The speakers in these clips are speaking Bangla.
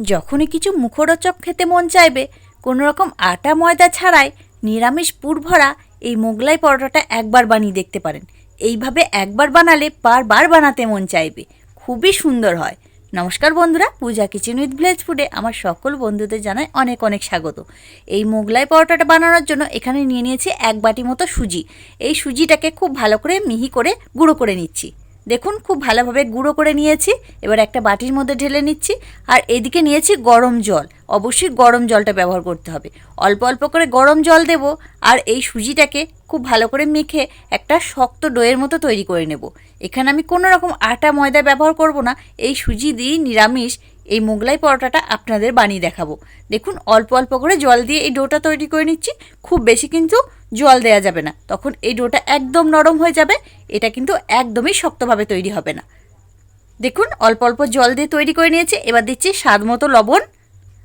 যখনই কিছু মুখরোচক খেতে মন চাইবে কোনো রকম আটা ময়দা ছাড়াই নিরামিষ পুর ভরা এই মোগলাই পরোটাটা একবার বানিয়ে দেখতে পারেন। এইভাবে একবার বানালে বারবার বানাতে মন চাইবে। খুবই সুন্দর হয়। নমস্কার বন্ধুরা, পূজা কিচেন উইথ ভিলেজ ফুডে আমার সকল বন্ধুদের জানাই অনেক অনেক স্বাগত। এই মোগলাই পরোটাটা বানানোর জন্য এখানে নিয়ে নিয়েছি এক বাটি মতো সুজি। এই সুজিটাকে খুব ভালো করে মিহি করে গুঁড়ো করে নিচ্ছি। দেখুন, খুব ভালোভাবে গুঁড়ো করে নিয়েছি। এবার একটা বাটির মধ্যে ঢেলে নিচ্ছি। আর এদিকে নিয়েছি গরম জল। অবশ্যই গরম জলটা ব্যবহার করতে হবে। অল্প অল্প করে গরম জল দেব আর এই সুজিটাকে খুব ভালো করে মেখে একটা শক্ত ডোয়ের মতো তৈরি করে নেব। এখানে আমি কোনো রকম আটা, ময়দা ব্যবহার করব না। এই সুজি দিয়েই নিরামিষ এই মোগলাই পরোটাটা আপনাদের বানিয়ে দেখাবো। দেখুন, অল্প অল্প করে জল দিয়ে এই ডোটা তৈরি করে নিচ্ছি। খুব বেশি কিন্তু জল দেওয়া যাবে না। তখন এই ডোটা একদম নরম হয়ে যাবে, এটা কিন্তু একদমই শক্তভাবে তৈরি হবে না। দেখুন, অল্প অল্প জল দিয়ে তৈরি করে নিয়েছি, এবার দিচ্ছি স্বাদ মতো লবণ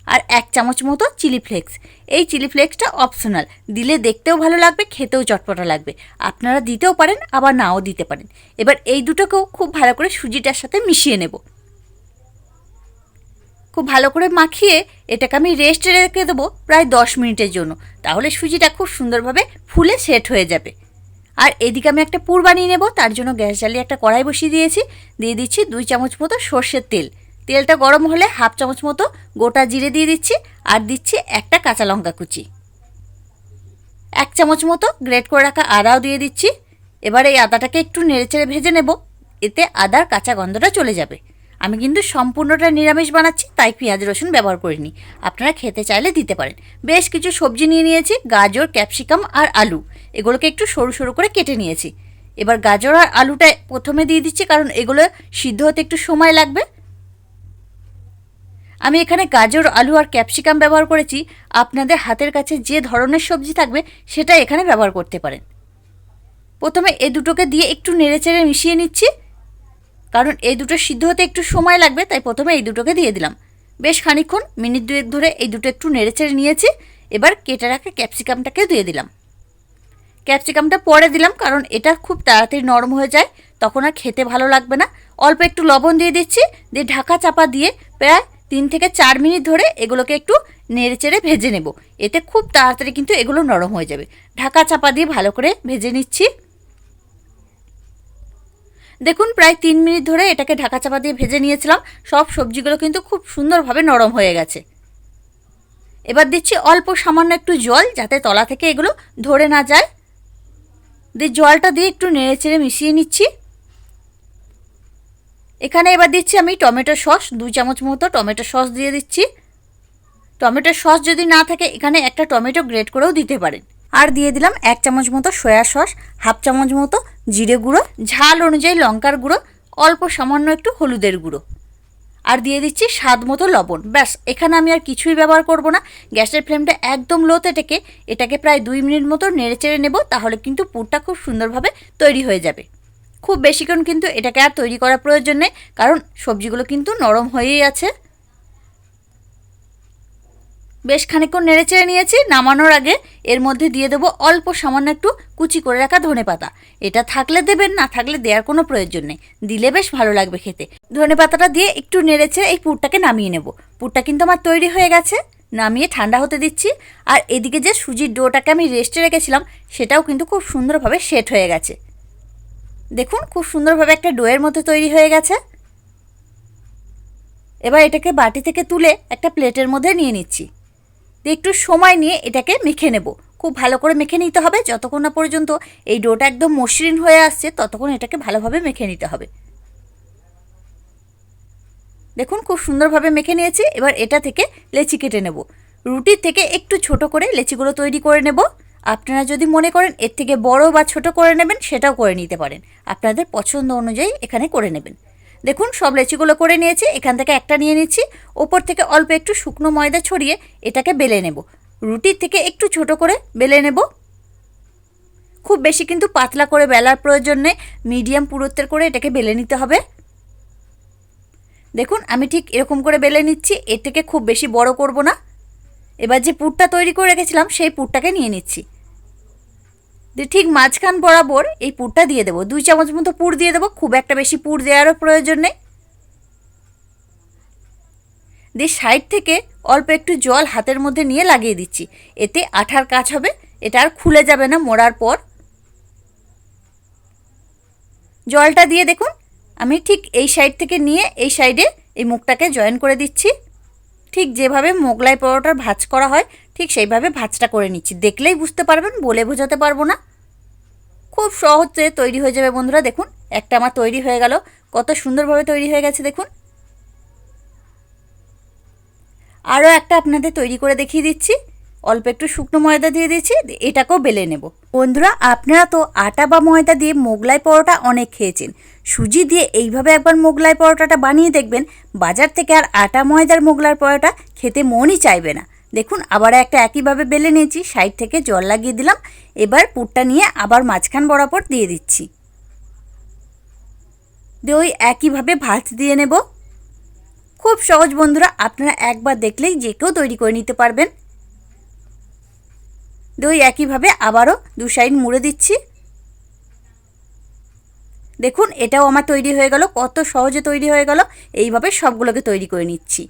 আর এক চামচ মতো চিলি ফ্লেক্স। এই চিলি ফ্লেক্সটা অপশনাল, দিলে দেখতেও ভালো লাগবে, খেতেও চটপটা লাগবে। আপনারা দিতেও পারেন, আবার নাও দিতে পারেন। এবার এই দুটোকেও খুব ভালো করে সুজিটার সাথে মিশিয়ে নেব। খুব ভালো করে মাখিয়ে এটাকে আমি রেস্টে রেখে দেবো প্রায় দশ মিনিটের জন্য। তাহলে সুজিটা খুব সুন্দরভাবে ফুলে সেট হয়ে যাবে। আর এদিকে আমি একটা পুর বানিয়ে নেব, তার জন্য গ্যাস জ্বালিয়ে একটা কড়াই বসিয়ে দিয়েছি। দিয়ে দিচ্ছি দুই চামচ মতো সর্ষের তেল। তেলটা গরম হলে হাফ চামচ মতো গোটা জিরে দিয়ে দিচ্ছি আর দিচ্ছি একটা কাঁচা লঙ্কা কুচি। এক চামচ মতো গ্রেট করে রাখা আদাও দিয়ে দিচ্ছি। এবার এই আদাটাকে একটু নেড়েচেড়ে ভেজে নেব, এতে আদার কাঁচা গন্ধটা চলে যাবে। আমি কিন্তু সম্পূর্ণটা নিরামিষ বানাচ্ছি, তাই পেঁয়াজ রসুন ব্যবহার করিনি। আপনারা খেতে চাইলে দিতে পারেন। বেশ কিছু সবজি নিয়ে নিয়েছি, গাজর, ক্যাপসিকাম আর আলু। এগুলোকে একটু সরু সরু করে কেটে নিয়েছি। এবার গাজর আর আলুটা প্রথমে দিয়ে দিচ্ছি, কারণ এগুলো সিদ্ধ হতে একটু সময় লাগবে। আমি এখানে গাজর, আলু আর ক্যাপসিকাম ব্যবহার করেছি। আপনাদের হাতের কাছে যে ধরনের সবজি থাকবে, সেটা এখানে ব্যবহার করতে পারেন। প্রথমে এ দুটোকে দিয়ে একটু নেড়েচেড়ে মিশিয়ে নিচ্ছি। কারণ এই দুটো সিদ্ধ হতে একটু সময় লাগবে, তাই প্রথমে এই দুটোকে দিয়ে দিলাম। বেশ খানিক্ষণ, মিনিট দুয়েক ধরে এই দুটো একটু নেড়ে নেড়েচেড়ে নিয়েছি, এবার কেটে রাখা ক্যাপসিকামটাকে দিয়ে দিলাম। ক্যাপসিকামটা পরে দিলাম, কারণ এটা খুব তাড়াতাড়ি নরম হয়ে যায়, তখন আর খেতে ভালো লাগবে না। অল্প একটু লবণ দিয়ে দিচ্ছি, দিয়ে ঢাকা চাপা দিয়ে প্রায় তিন থেকে চার মিনিট ধরে এগুলোকে একটু নেড়ে চেড়ে ভেজে নেব। এতে খুব তাড়াতাড়ি কিন্তু এগুলো নরম হয়ে যাবে। ঢাকা চাপা দিয়ে ভালো করে ভেজে নিচ্ছি। দেখুন, প্রায় তিন মিনিট ধরে এটাকে ঢাকা চাপা দিয়ে ভেজে নিয়েছিলাম। সব সবজিগুলো কিন্তু খুব সুন্দরভাবে নরম হয়ে গেছে। এবার দিচ্ছি অল্প সামান্য একটু জল, যাতে তলা থেকে এগুলো ধরে না যায়। দিয়ে জলটা দিয়ে একটু নেড়ে চেড়ে মিশিয়ে নিচ্ছি। এখানে এবার দিচ্ছি আমি টমেটো সস দুই চামচ মতো টমেটো সস দিয়ে দিচ্ছি। টমেটো সস যদি না থাকে, এখানে একটা টমেটো গ্রেট করেও দিতে পারেন। আর দিয়ে দিলাম এক চামচ মতো সয়া সস, হাফ চামচ মতো জিরে গুঁড়ো, ঝাল অনুযায়ী লঙ্কার গুঁড়ো, অল্প সামান্য একটু হলুদের গুঁড়ো। আর দিয়ে দিচ্ছি স্বাদ মতো লবণ। ব্যাস, এখানে আমি আর কিছুই ব্যবহার করব না। গ্যাসের ফ্লেমটা একদম লোতে টেকে এটাকে প্রায় দুই মিনিট মতো নেড়ে চেড়ে নেব, তাহলে কিন্তু পুরটা খুব সুন্দরভাবে তৈরি হয়ে যাবে। খুব বেশিক্ষণ কিন্তু এটাকে আর তৈরি করার প্রয়োজন নেই, কারণ সবজিগুলো কিন্তু নরম হয়েই আছে। বেশ খানিকক্ষণ নেড়ে চেড়ে নিয়েছি, নামানোর আগে এর মধ্যে দিয়ে দেবো অল্প সামান্য একটু কুচি করে রাখা ধনে পাতা। এটা থাকলে দেবেন, না থাকলে দেওয়ার কোনো প্রয়োজন নেই। দিলে বেশ ভালো লাগবে খেতে। ধনে পাতাটা দিয়ে একটু নেড়ে চেড়ে এই পুরটাকে নামিয়ে নেব। পুরটা কিন্তু আমার তৈরি হয়ে গেছে। নামিয়ে ঠান্ডা হতে দিচ্ছি। আর এদিকে যে সুজির ডোটাকে আমি রেস্টে রেখেছিলাম, সেটাও কিন্তু খুব সুন্দরভাবে সেট হয়ে গেছে। দেখুন, খুব সুন্দরভাবে একটা ডোয়ের মতো তৈরি হয়ে গেছে। এবার এটাকে বাটি থেকে তুলে একটা প্লেটের মধ্যে নিয়ে নিচ্ছি। একটু সময় নিয়ে এটাকে মেখে নেব। খুব ভালো করে মেখে নিতে হবে। যতক্ষণ না পর্যন্ত এই ডোটা একদম মসৃণ হয়ে আসছে, ততক্ষণ এটাকে ভালোভাবে মেখে নিতে হবে। দেখুন, খুব সুন্দরভাবে মেখে নিয়েছি। এবার এটা থেকে লেচি কেটে নেব। রুটির থেকে একটু ছোট করে লেচিগুলো তৈরি করে নেব। আপনারা যদি মনে করেন এর থেকে বড় বা ছোট করে নেবেন, সেটাও করে নিতে পারেন। আপনাদের পছন্দ অনুযায়ী এখানে করে নেবেন। দেখুন, সব লেচিগুলো করে নিয়েছি, এখান থেকে একটা নিয়ে নিচ্ছি। ওপর থেকে অল্প একটু শুকনো ময়দা ছড়িয়ে এটাকে বেলে নেব। রুটির থেকে একটু ছোট করে বেলে নেব। খুব বেশি কিন্তু পাতলা করে বেলার প্রয়োজন নেই, মিডিয়াম পুরুত্বের করে এটাকে বেলে নিতে হবে। দেখুন, আমি ঠিক এরকম করে বেলে নিচ্ছি, এর থেকে খুব বেশি বড় করব না। এবার যে পুরটা তৈরি করে রেখেছিলাম, সেই পুরটাকে নিয়ে নিচ্ছি। দিয়ে ঠিক মাঝখান বরাবর এই পুরটা দিয়ে দেবো। দুই চামচ মতো পুর দিয়ে দেবো, খুব একটা বেশি পুর দেওয়ারও প্রয়োজন নেই। দিয়ে সাইড থেকে অল্প একটু জল হাতের মধ্যে নিয়ে লাগিয়ে দিচ্ছি। এতে আঠার কাজ হবে, এটা আর খুলে যাবে না মোড়ার পর। জলটা দিয়ে দেখুন, আমি ঠিক এই সাইড থেকে নিয়ে এই সাইডে এই মুখটাকে জয়েন করে দিচ্ছি। ঠিক যেভাবে মোগলাই পরোটার ভাজ করা হয়, ঠিক সেইভাবে ভাজটা করে নিচ্ছি। দেখলেই বুঝতে পারবেন, বলে বোঝাতে পারব না। খুব সহজে তৈরি হয়ে যাবে বন্ধুরা, দেখুন, একটা আমার তৈরি হয়ে গেল। কত সুন্দরভাবে তৈরি হয়ে গেছে, দেখুন। আরও একটা আপনাদের তৈরি করে দেখিয়ে দিচ্ছি। অল্প একটু শুকনো ময়দা দিয়ে দিচ্ছি এটাকেও বেলে নেব। বন্ধুরা, আপনারা তো আটা বা ময়দা দিয়ে মোগলাই পরোটা অনেক খেয়েছেন। সুজি দিয়ে এইভাবে একবার মোগলাই পরোটাটা বানিয়ে দেখবেন, বাজার থেকে আর আটা ময়দার মোগলাই পরোটা খেতে মনই চাইবে না। দেখুন, আবার একটা একইভাবে বেলে নিয়েছি, সাইড থেকে জল লাগিয়ে দিলাম, এবার পুরটা নিয়ে আবার মাঝখান বরাবর দিয়ে দিচ্ছি। দিয়ে ওই একইভাবে ভাত দিয়ে নেব। খুব সহজ বন্ধুরা, আপনারা একবার দেখলেই যে কেউ তৈরি করে নিতে পারবেন। দই একইভাবে আবারও দু সাইড মুড়ে দিচ্ছি। দেখুন, এটাও আমার তৈরি হয়ে গেল, কত সহজে তৈরি হয়ে গেল, এইভাবে সবগুলোকে তৈরি করে নিচ্ছি।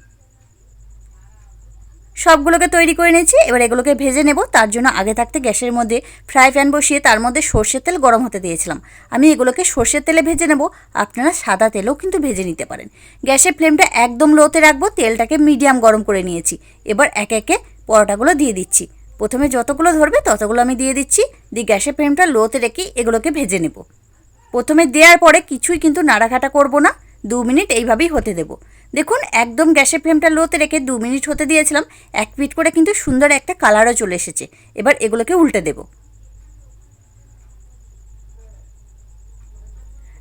সবগুলোকে তৈরি করে নিয়েছি, এবার এগুলোকে ভেজে নেব। তার জন্য আগে থাকতে গ্যাসের মধ্যে ফ্রাই প্যান বসিয়ে তার মধ্যে সর্ষের তেল গরম হতে দিয়েছিলাম। আমি এগুলোকে সর্ষের তেলে ভেজে নেব। আপনারা সাদা তেলও কিন্তু ভেজে নিতে পারেন। গ্যাসের ফ্লেমটা একদম লোতে রাখব, তেলটাকে মিডিয়াম গরম করে নিয়েছি। এবার একে একে পরোটাগুলো দিয়ে দিচ্ছি। প্রথমে যতগুলো ধরবে ততগুলো আমি দিয়ে দিচ্ছি। দিয়ে গ্যাসের ফ্লেমটা লোতে রেখে এগুলোকে ভেজে নেব। প্রথমে দেওয়ার পরে কিছুই কিন্তু নাড়াঘাটা করব না। দু মিনিট এইভাবেই হতে দেব। দেখুন, একদম গ্যাসের ফ্লেমটা লোতে রেখে দু মিনিট হতে দিয়েছিলাম। এক মিনিট করে কিন্তু সুন্দর একটা কালারও চলে এসেছে। এবার এগুলোকে উল্টে দেব।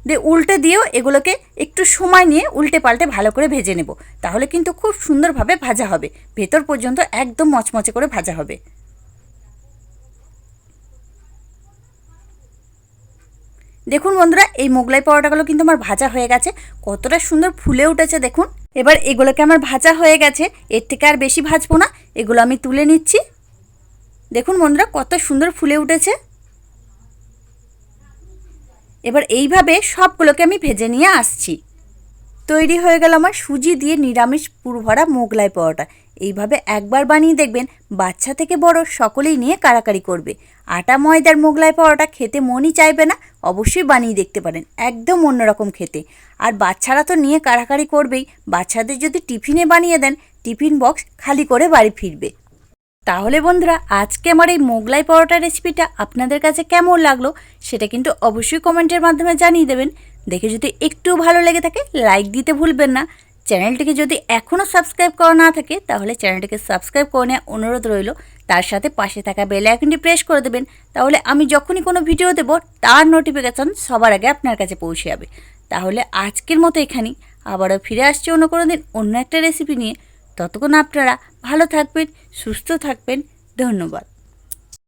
দিয়ে উল্টে দিয়েও এগুলোকে একটু সময় নিয়ে উল্টে পাল্টে ভালো করে ভেজে নেব। তাহলে কিন্তু খুব সুন্দরভাবে ভাজা হবে। ভেতর পর্যন্ত একদম মচমচে করে ভাজা হবে। দেখুন বন্ধুরা, এই মোগলাই পরোটাগুলো কিন্তু আমার ভাজা হয়ে গেছে। কতটা সুন্দর ফুলে উঠেছে দেখুন। এবার এগুলোকে আমার ভাজা হয়ে গেছে। এর থেকে আর বেশি ভাজবো না। এগুলো আমি তুলে নিচ্ছি। দেখুন বন্ধুরা, কত সুন্দর ফুলে উঠেছে। এবার এইভাবে সবগুলোকে আমি ভেজে নিয়ে আসছি। তৈরি হয়ে গেল আমার সুজি দিয়ে নিরামিষ পুরভরা মোগলাই পরোটা। এইভাবে একবার বানিয়ে দেখবেন বাচ্চা থেকে বড় সকলেই নিয়ে কারাকারি করবে। আটা ময়দার মোগলাই পরোটা খেতে মনই চাইবে না, অবশ্যই বানিয়ে দেখতে পারেন, একদম অন্যরকম খেতে। আর বাচ্চারা তো নিয়ে কারাকারি করবেই, বাচ্চাদের যদি টিফিনে বানিয়ে দেন, টিফিন বক্স খালি করে বাড়ি ফিরবে। তাহলে বন্ধুরা, আজকে আমার এই মোগলাই পরোটা রেসিপিটা আপনাদের কাছে কেমন লাগল, সেটা কিন্তু অবশ্যই কমেন্টের মাধ্যমে জানিয়ে দেবেন। দেখে যদি একটু ভালো লেগে থাকে লাইক দিতে ভুলবেন না। চ্যানেলটিকে যদি এখনও সাবস্ক্রাইব করা না থাকে, তাহলে চ্যানেলটিকে সাবস্ক্রাইব করে নেওয়ার অনুরোধ রইল। তার সাথে পাশে থাকা বেল আইকনটি প্রেস করে দেবেন। তাহলে আমি যখনই কোনো ভিডিও দেব, তার নোটিফিকেশান সবার আগে আপনার কাছে পৌঁছে যাবে। তাহলে আজকের মতো এখানেই। আবারও ফিরে আসছে অন্য কোনো দিন অন্য একটা রেসিপি নিয়ে। ততক্ষণ আপনারা ভালো থাকবেন, সুস্থ থাকবেন। ধন্যবাদ।